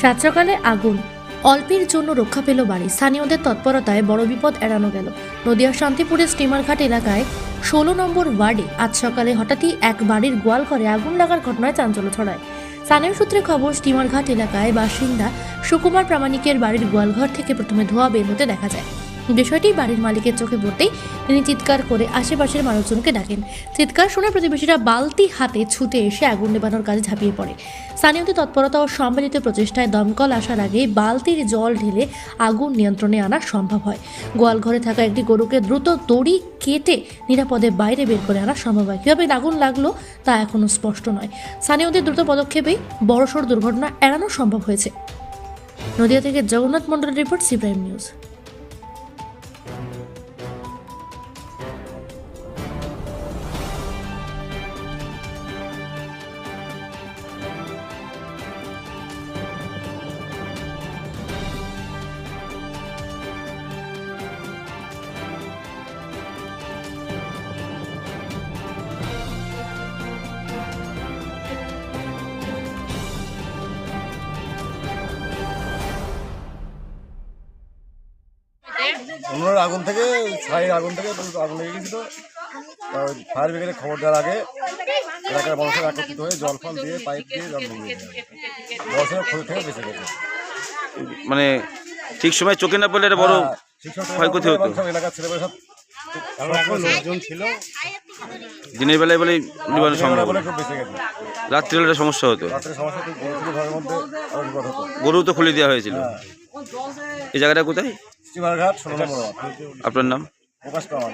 সাত সকালে আগুন। অল্পের জন্য রক্ষা পেল বাড়ি। স্থানীয়দের তৎপরতায় বড় বিপদ এড়ানো গেল। নদিয়ার শান্তিপুরের স্টিমারঘাট এলাকায় ষোলো নম্বর ওয়ার্ডে আজ সকালে হঠাৎই এক বাড়ির গোয়াল ঘরে আগুন লাগার ঘটনায় চাঞ্চল্য ছড়ায়। স্থানীয় সূত্রে খবর, স্টিমারঘাট এলাকায় বাসিন্দা সুকুমার প্রামাণিকের বাড়ির গোয়ালঘর থেকে প্রথমে ধোঁয়া বের হতে দেখা যায়। বিষয়টি বাড়ির মালিকের চোখে পড়তেই তিনি চিৎকার করে আশেপাশের মানুষজনকে ডাকেন। চিৎকার শুনে প্রতিবেশীরা বালতি হাতে ছুটে এসে আগুন নেবানোর কাজে ঝাঁপিয়ে পড়ে। স্থানীয়দের তৎপরতা ও সম্মিলিত প্রচেষ্টায় দমকল আসার আগে বালতির জল ঢেলে আগুন নিয়ন্ত্রণে আনা সম্ভব হয়। গোয়াল ঘরে থাকা একটি গরুকে দ্রুত দড়ি কেটে নিরাপদে বাইরে বের করে আনা সম্ভব হয়। কীভাবে আগুন লাগল তা এখনও স্পষ্ট নয়। স্থানীয়দের দ্রুত পদক্ষেপেই বড়সড় দুর্ঘটনা এড়ানো সম্ভব হয়েছে। নদিয়া থেকে জগন্নাথ মন্ডলের রিপোর্ট সিপ্রাইম নিউজ। উনুনের আগুন থেকে ছাইয়ের আগুন থেকে আগুন লেগে গেছিল। ফায়ার ব্রিগেডে খবর দেওয়ার আগে এলাকার মানুষের একত্রিত হয়ে জল ফল দিয়ে পাইপ দিয়ে জল নিয়ে বছরের ক্ষতি থেকে বেঁচে গেছে। মানে ঠিক সময় চোখে না পড়লে একটা বড় হ্যাঁ, ক্ষয়ক্ষতি হতো। এলাকার ছেলেমেয়ে সব লোকজন ছিল। দিনের বেলায় বলে নিবানো সম্ভব বলে সমস্যা গরু হতো। গরু তো খুলে দেওয়া হয়েছিল। হ্যাঁ। এই জায়গাটা কোথায়? স্টিমার ঘাট ষোলো নম্বর আপনার নাম? প্রকাশ পাওয়া